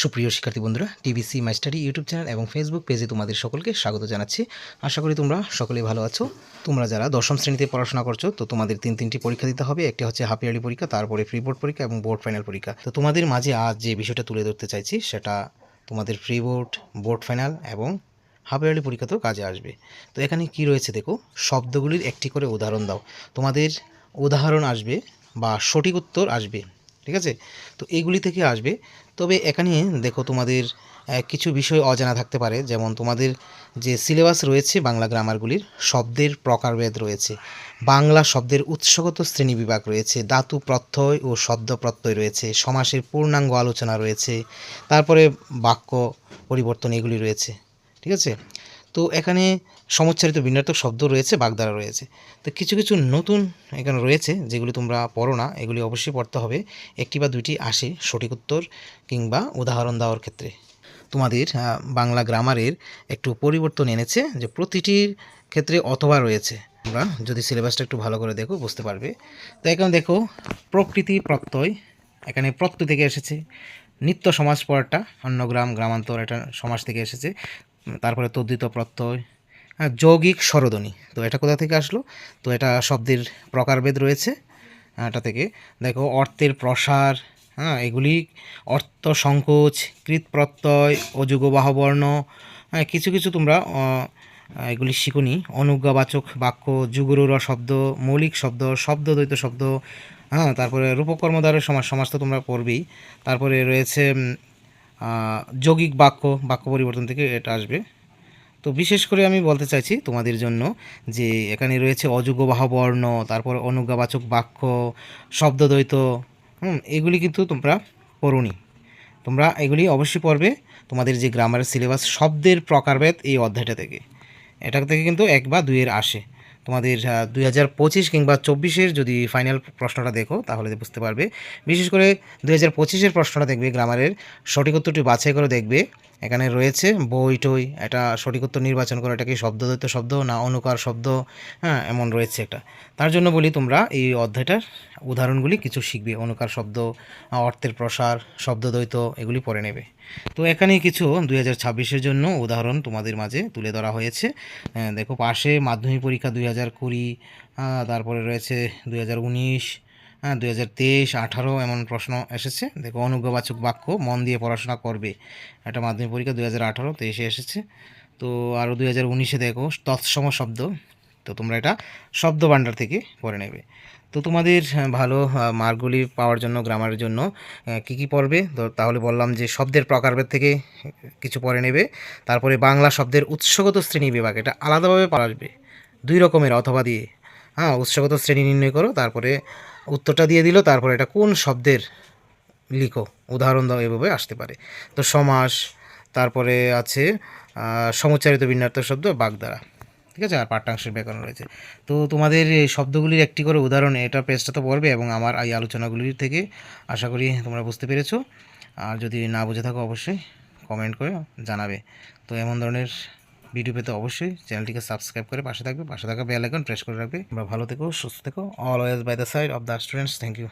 সুপ্রিয় শিক্ষার্থী বন্ধুরা টিবিসি মাস্টারি ইউটিউব চ্যানেল এবং ফেসবুক পেজে তোমাদের সকলকে স্বাগত জানাচ্ছি। আশা করি তোমরা সকলেই ভালো আছো। তোমরা যারা দশম শ্রেণীতে পড়াশোনা করছ, তো তোমাদের তিন তিনটি পরীক্ষা দিতে হবে। একটি হচ্ছে হাফ ইয়ারলি পরীক্ষা, তারপরে প্রি বোর্ড পরীক্ষা এবং বোর্ড ফাইনাল পরীক্ষা। তো তোমাদের মাঝে আজ যে বিষয়টা তুলে ধরতে চাইছি, সেটা তোমাদের প্রি বোর্ড বোর্ড ফাইনাল এবং হাফ ইয়ারলি পরীক্ষাতেও কাজে আসবে। তো এখানে কি রয়েছে দেখো, শব্দগুলির একটি করে উদাহরণ দাও। তোমাদের উদাহরণ আসবে বা সঠিক উত্তর আসবে। ঠিক আছে? তো এইগুলি থেকে আসবে। তবে এখানে দেখো তোমাদের কিছু বিষয় অজানা থাকতে পারে। যেমন তোমাদের যে সিলেবাস রয়েছে বাংলা গ্রামারগুলির, শব্দের প্রকারভেদ রয়েছে। বাংলা শব্দের উৎসগত শ্রেণীবিভাগ রয়েছে। ধাতু প্রত্যয় ও শব্দ প্রত্যয় রয়েছে। সমাসের পূর্ণাঙ্গ আলোচনা রয়েছে। তারপরে বাক্য পরিবর্তন এগুলি রয়েছে। ঠিক আছে? তো এখানে সমচ্চারিত বিন্যার্থক শব্দ রয়েছে, বাগধারা রয়েছে। তো কিছু কিছু নতুন এখানে রয়েছে, যেগুলি তোমরা পড়ো না, এগুলি অবশ্যই পড়তে হবে। একটি বা দুইটি আসে সঠিক উত্তর কিংবা উদাহরণ দেওয়ার ক্ষেত্রে। তোমাদের বাংলা গ্রামারের একটু পরিবর্তন এনেছে যে প্রতিটির ক্ষেত্রে অথবা রয়েছে। তোমরা যদি সিলেবাসটা একটু ভালো করে দেখো, বুঝতে পারবে। তো এখানে দেখো, প্রকৃতি প্রত্যয় এখানে প্রত্যয় থেকে এসেছে। নিত্য সমাজ পড়াটা অন্য গ্রাম গ্রামান্তর, এটা সমাজ থেকে এসেছে। তারপরে তদ্ধিত প্রত্যয় হ্যাঁ যৌগিক স্বরধ্বনি। তো এটা কোথা থেকে আসলো? তো এটা শব্দের প্রকারভেদ রয়েছে হ্যাঁ, এটা থেকে। দেখো অর্থের প্রসার হ্যাঁ এগুলি অর্থ সংকোচ কৃত প্রত্যয় অযুগ বাহবর্ণ হ্যাঁ কিছু কিছু তোমরা এগুলি শিখুনি। অনুজ্ঞাবাচক বাক্য যুগরুর শব্দ মৌলিক শব্দ শব্দদ্বৈত শব্দ হ্যাঁ তারপরে রূপকর্মদ্বারের সমাজ সমাজ তো তোমরা পড়বেই। তারপরে রয়েছে যৌগিক বাক্য বাক্য পরিবর্তন থেকে এটা আসবে। তো বিশেষ করে আমি বলতে চাইছি তোমাদের জন্য যে এখানে রয়েছে অযোগ্যবাহ বর্ণ তারপর অনুজ্ঞাবাচক বাক্য, শব্দদ্বৈত, হুম, এগুলি কিন্তু তোমরা পড়োনি। তোমরা এগুলি অবশ্যই পড়বে তোমাদের যে গ্রামারের সিলেবাস শব্দের প্রকারভেদ এই অধ্যায়টা থেকে। এটা থেকে কিন্তু এক বা দুইয়ের আসে। তোমাদের দুই হাজার পঁচিশ কিংবা চব্বিশের যদি ফাইনাল প্রশ্নটা দেখো, তাহলে বুঝতে পারবে। বিশেষ করে দুই হাজার পঁচিশের প্রশ্নটা দেখবে গ্রামারের সঠিক উত্তরটি বাছাই করে দেখবে। এখানে রয়েছে বই, টই, এটা সঠিক উত্তর নির্বাচন করো, এটা কি শব্দদ্বৈত শব্দ না অনুকার শব্দ? হ্যাঁ এমন রয়েছে এটা তার জন্য বলি তোমরা এই অধ্যায়টার উদাহরণগুলি কিছু শিখবে। অনুকার শব্দ, অর্থের প্রসার শব্দদ্বৈত এগুলি পড়ে নেবে। তো এখানে কিছু দুই হাজার ছাব্বিশের জন্য উদাহরণ তোমাদের মাঝে তুলে ধরা হয়েছে। দেখো পাশে মাধ্যমিক পরীক্ষা দুই হাজার কুড়ি তারপরে রয়েছে দুই হাজার উনিশ হ্যাঁ দু হাজার তেইশ, আঠারো এমন প্রশ্ন এসেছে। দেখো, অনুজ্ঞাবাচক বাক্য, মন দিয়ে পড়াশোনা করবে। একটা মাধ্যমিক পরীক্ষা দু হাজার আঠারো, তেইশে এসেছে। তো আরও দুই হাজার উনিশে দেখো, তৎসম শব্দ। তো তোমরা এটা শব্দ ভাণ্ডার থেকে পড়ে নেবে। তো তোমাদের ভালো মার্কগুলি পাওয়ার জন্য, গ্রামারের জন্য কী কী পড়বে? তাহলে বললাম যে শব্দের প্রকারভেদ থেকে কিছু পড়ে নেবে। তারপরে বাংলা শব্দের উৎসগত শ্রেণি বিভাগ, এটা আলাদাভাবে পাওয়া আসবে দুই রকমের, অথবা দিয়ে। হ্যাঁ উৎসগত শ্রেণি নির্ণয় করো, তারপরে উত্তরটা দিয়ে দিল, তারপরে এটা কোন শব্দের লিখো, উদাহরণ দাও, এভাবে আসতে পারে। তো সমাস, তারপরে আছে সমুচ্চারিত বিন্যার্থ শব্দ বাগধারা, ঠিক আছে? আর পাঠ্যাংশের ব্যাকরণ রয়েছে। তো তোমাদের শব্দগুলির একটি করে উদাহরণ, এটা পেজটা তো পড়বে এবং আমার এই আলোচনাগুলির থেকে আশা করি তোমরা বুঝতে পেরেছ। আর যদি না বুঝে থাকো, অবশ্যই কমেন্ট করে জানাবে। তো এমন ধরনের ভিডিও পেতে অবশ্যই চ্যানেলটিকে সাবস্ক্রাইব করে পাশে থাকবে, পাশে থাকা বেল আইকন প্রেস করে রাখবে। আমরা ভালো থেকো, সুস্থ থেকো always by the side of the students thank you